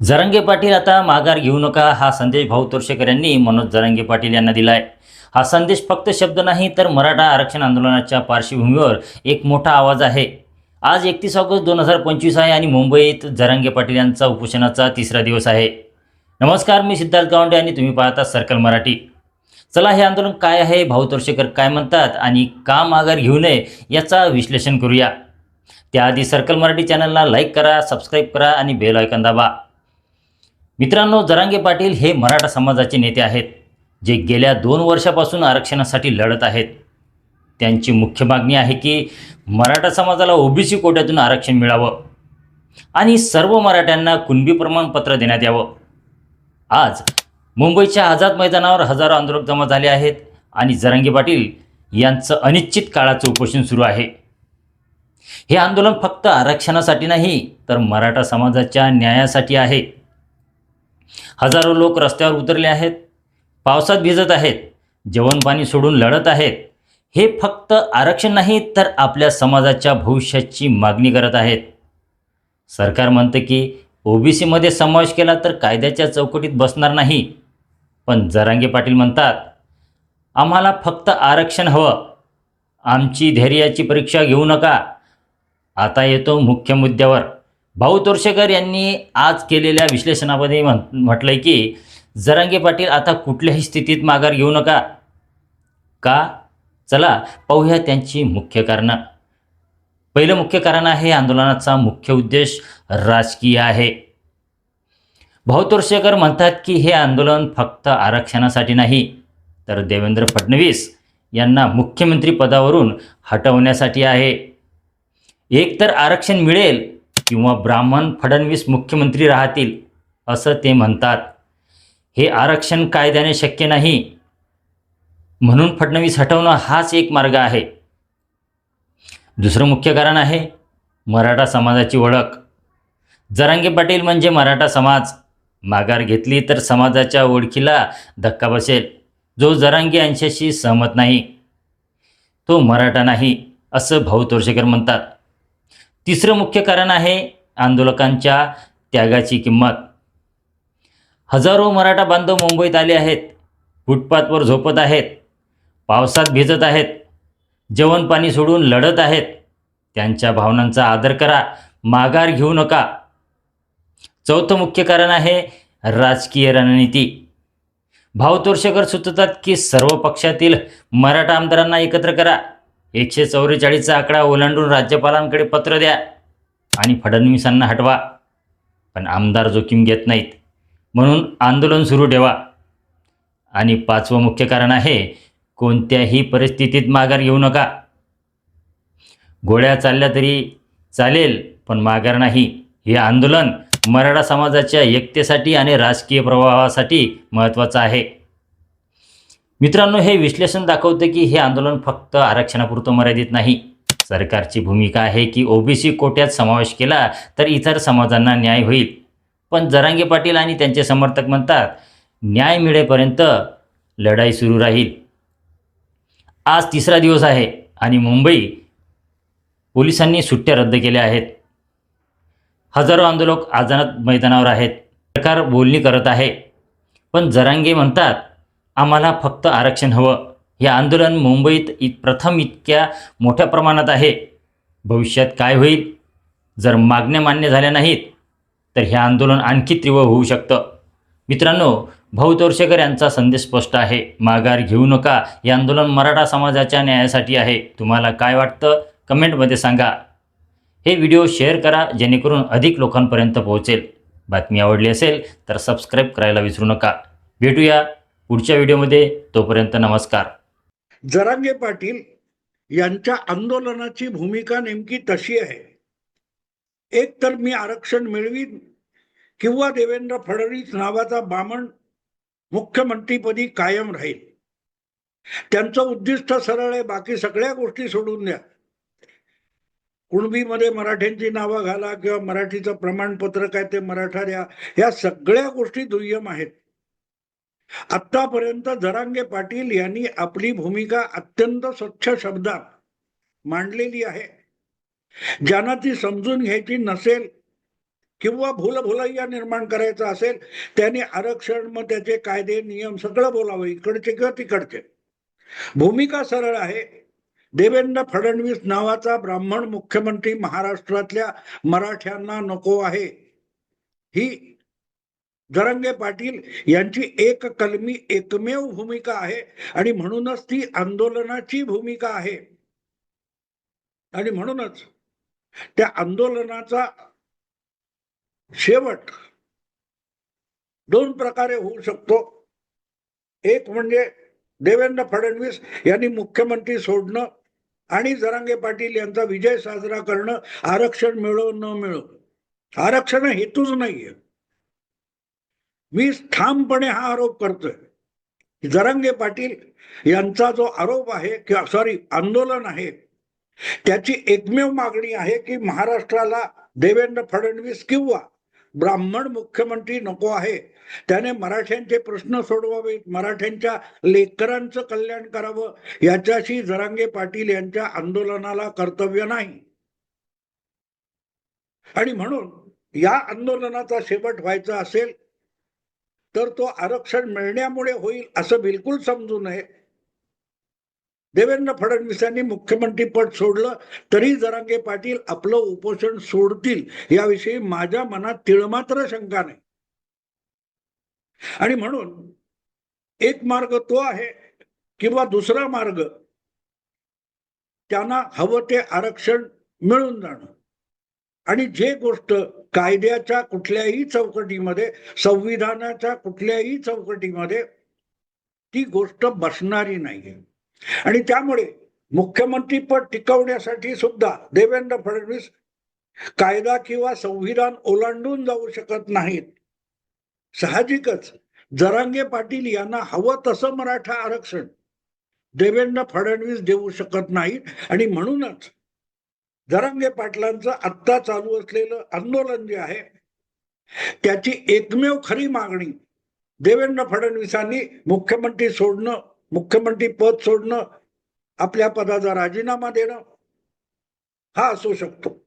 जरांगे पाटील आता माघार घेऊ नका हा संदेश भाऊ तोरशेकर यांनी मनोज जरांगे पाटील यांना दिलाय. हा संदेश फक्त शब्द नाही तर मराठा आरक्षण आंदोलनाच्या पार्श्वभूमीवर एक मोठा आवाज आहे. आज एकतीस ऑगस्ट दोन हजार पंचवीस आहे आणि मुंबईत जरांगे पाटील यांचा उपोषणाचा तिसरा दिवस आहे. नमस्कार मी सिद्धार्थ गावंडे आणि तुम्ही पाहता सर्कल मराठी. चला हे आंदोलन काय आहे भाऊ तोरशेकर काय म्हणतात आणि का माघार घेऊ नये याचा विश्लेषण करूया. त्याआधी सर्कल मराठी चॅनलला लाईक करा सबस्क्राईब करा आणि बेल आयकन दाबा. मित्रांनो जरांगे पाटील हे मराठा समाजाचे नेते आहेत जे गेल्या दोन वर्षापासून आरक्षणासाठी लढत आहेत. त्यांची मुख्य मागणी आहे की मराठा समाजाला ओबीसी कोट्यातून आरक्षण मिळावं आणि सर्व मराठ्यांना कुणबी प्रमाणपत्र देण्यात यावं. आज मुंबईच्या आझाद मैदानावर हजारो आंदोलक जमा झाले आहेत आणि जरांगे पाटील यांचं अनिश्चित काळाचं उपोषण सुरू आहे. हे आंदोलन फक्त आरक्षणासाठी नाही तर मराठा समाजाच्या न्यायासाठी आहे. हजारो लोक रस्त्यावर उतरले आहेत पावसात भिजत आहेत जेवण पाणी सोडून लढत आहेत. हे फक्त आरक्षण नाही तर आपल्या समाजाच्या भविष्याची मागणी करत आहेत. सरकार म्हणतं की ओबीसीमध्ये समावेश केला तर कायद्याच्या चौकटीत बसणार नाही. पण जरांगे पाटील म्हणतात आम्हाला फक्त आरक्षण हवं. आमची धैर्याची परीक्षा घेऊ नका. आता येतो मुख्य मुद्द्यावर. भाऊ तोरशेकर यांनी आज केलेल्या विश्लेषणामध्ये म्हण म्हटलंय की जरांगे पाटील आता कुठल्याही स्थितीत माघार घेऊ नका. का? चला पाहूया त्यांची मुख्य कारणं. पहिलं मुख्य कारण आहे आंदोलनाचा मुख्य उद्देश राजकीय आहे. भाऊ तोरशेकर म्हणतात की हे आंदोलन फक्त आरक्षणासाठी नाही तर देवेंद्र फडणवीस यांना मुख्यमंत्री पदावरून हटवण्यासाठी आहे. एकतर आरक्षण मिळेल किंवा ब्राह्मण फडणवीस मुख्यमंत्री राहतील असं ते म्हणतात. हे आरक्षण कायद्याने शक्य नाही. म्हणून फडणवीस हटवणं हाच एक मार्ग आहे. दुसरं मुख्य कारण आहे मराठा समाजाची ओळख. जरांगे पाटील म्हणजे मराठा समाज. माघार घेतली तर समाजाच्या ओळखीला धक्का बसेल. जो जरांगे यांच्याशी सहमत नाही तो मराठा नाही असं भाऊ तोरशेकर म्हणतात. तिसरं मुख्य कारण आहे आंदोलकांच्या त्यागाची किंमत. हजारो मराठा बांधव मुंबईत आले आहेत फुटपाथवर झोपत आहेत पावसात भिजत आहेत जेवण पाणी सोडून लढत आहेत. त्यांच्या भावनांचा आदर करा माघार घेऊ नका. चौथं मुख्य कारण आहे राजकीय रणनीती. भावतोर्षकर सुचवतात की सर्व पक्षातील मराठा आमदारांना एकत्र करा. एकशे चौवेचाळीसचा आकडा ओलांडून राज्यपालांकडे पत्र द्या आणि फडणवीसांना हटवा. पण आमदार जोखीम घेत नाहीत. म्हणून आंदोलन सुरू ठेवा. आणि पाचवं मुख्य कारण आहे कोणत्याही परिस्थितीत माघार घेऊ नका. गोळ्या चालल्या तरी चालेल पण माघार नाही. हे आंदोलन मराठा समाजाच्या एकतेसाठी आणि राजकीय प्रवाहासाठी महत्त्वाचं आहे. मित्रांनो हे विश्लेषण दाखवतं की हे आंदोलन फक्त आरक्षणापुरतं मर्यादित नाही. सरकारची भूमिका आहे की ओबीसी कोट्यात समावेश केला तर इतर समाजांना न्याय होईल. पण जरांगे पाटील आणि त्यांचे समर्थक म्हणतात न्याय मिळेपर्यंत लढाई सुरू राहील. आज तिसरा दिवस आहे आणि मुंबई पोलिसांनी सुट्ट्या रद्द केल्या आहेत. हजारो आंदोलक आजानात मैदानावर आहेत. सरकार बोलणी करत आहे. पण जरांगे म्हणतात आम्हाला फक्त आरक्षण हवं. हे आंदोलन मुंबईत इत प्रथम इतक्या मोठ्या प्रमाणात आहे. भविष्यात काय होईल? जर मागण्या मान्य झाल्या नाहीत तर हे आंदोलन आणखी तीव्र होऊ शकतं. मित्रांनो भाऊ तोरशेकर यांचा संदेश स्पष्ट आहे. माघार घेऊ नका. हे आंदोलन मराठा समाजाच्या न्यायासाठी आहे. तुम्हाला काय वाटतं? कमेंटमध्ये सांगा. हे व्हिडिओ शेअर करा जेणेकरून अधिक लोकांपर्यंत पोहोचेल. बातमी आवडली असेल तर सबस्क्राईब करायला विसरू नका. भेटूया पुढच्या व्हिडिओमध्ये तोपर्यंत नमस्कार. जरांगे पाटील यांच्या आंदोलनाची भूमिका नेमकी तशी आहे. एक तर मी आरक्षण मिळवीन किंवा देवेंद्र फडणवीस नावाचा बामण मुख्यमंत्रीपदी कायम राहील. त्यांचं उद्दिष्ट सरळ आहे बाकी सगळ्या गोष्टी सोडून द्या. कुणबीमध्ये मराठ्यांची नावं घाला किंवा मराठीचं प्रमाणपत्र काय ते मराठा द्या या सगळ्या गोष्टी दुय्यम आहेत. आतापर्यंत जरांगे पाटील यांनी आपली भूमिका अत्यंत स्वच्छ शब्दात मांडलेली आहे. ज्यांना ती समजून घ्यायची नसेल किंवा भूलभुलैया निर्माण करायचा असेल त्यांनी आरक्षण मग त्याचे कायदे नियम सगळं बोलावं इकडचे किंवा तिकडचे. भूमिका सरळ आहे. देवेंद्र फडणवीस नावाचा ब्राह्मण मुख्यमंत्री महाराष्ट्रातल्या मराठ्यांना नको आहे. ही जरंगे पाटील यांची एक कलमी एकमेव भूमिका आहे आणि म्हणूनच ती आंदोलनाची भूमिका आहे. आणि म्हणूनच त्या आंदोलनाचा शेवट दोन प्रकारे होऊ शकतो. एक म्हणजे देवेंद्र फडणवीस यांनी मुख्यमंत्री सोडणं आणि जरांगे पाटील यांचा विजय साजरा करणं आरक्षण मिळो न मिळो. आरक्षण हेतूच नाहीये. मी ठामपणे हा आरोप करतोय. जरांगे पाटील यांचा जो आरोप आहे किंवा सॉरी आंदोलन आहे त्याची एकमेव मागणी आहे की महाराष्ट्राला देवेंद्र फडणवीस किंवा ब्राह्मण मुख्यमंत्री नको आहे. त्याने मराठ्यांचे प्रश्न सोडवावेत मराठ्यांच्या लेकरांचं कल्याण करावं याच्याशी जरांगे पाटील यांच्या आंदोलनाला कर्तव्य नाही. आणि म्हणून या आंदोलनाचा शेवट व्हायचा असेल तर तो आरक्षण मिळण्यामुळे होईल असं बिलकुल समजू नये. देवेंद्र फडणवीसांनी मुख्यमंत्री पद सोडलं तरी जरांगे पाटील आपलं उपोषण सोडतील याविषयी माझ्या मनात तिळमात्र शंका नाही. आणि म्हणून एक मार्ग तो आहे किंवा दुसरा मार्ग त्यांना हवं ते आरक्षण मिळून जाणं. आणि जे गोष्ट कायद्याच्या कुठल्याही चौकटीमध्ये संविधानाच्या कुठल्याही चौकटीमध्ये ती गोष्ट बसणारी नाहीये. आणि त्यामुळे मुख्यमंत्रीपद टिकवण्यासाठी सुद्धा देवेंद्र फडणवीस कायदा किंवा संविधान ओलांडून जाऊ शकत नाहीत. साहजिकच जरांगे पाटील यांना हवं तसं मराठा आरक्षण देवेंद्र फडणवीस देऊ शकत नाहीत. आणि म्हणूनच धरंगे पाटलांचं आत्ता चालू असलेलं आंदोलन जे आहे त्याची एकमेव खरी मागणी देवेंद्र फडणवीसांनी मुख्यमंत्री सोडणं मुख्यमंत्री पद सोडणं आपल्या पदाचा राजीनामा देणं हा असू शकतो.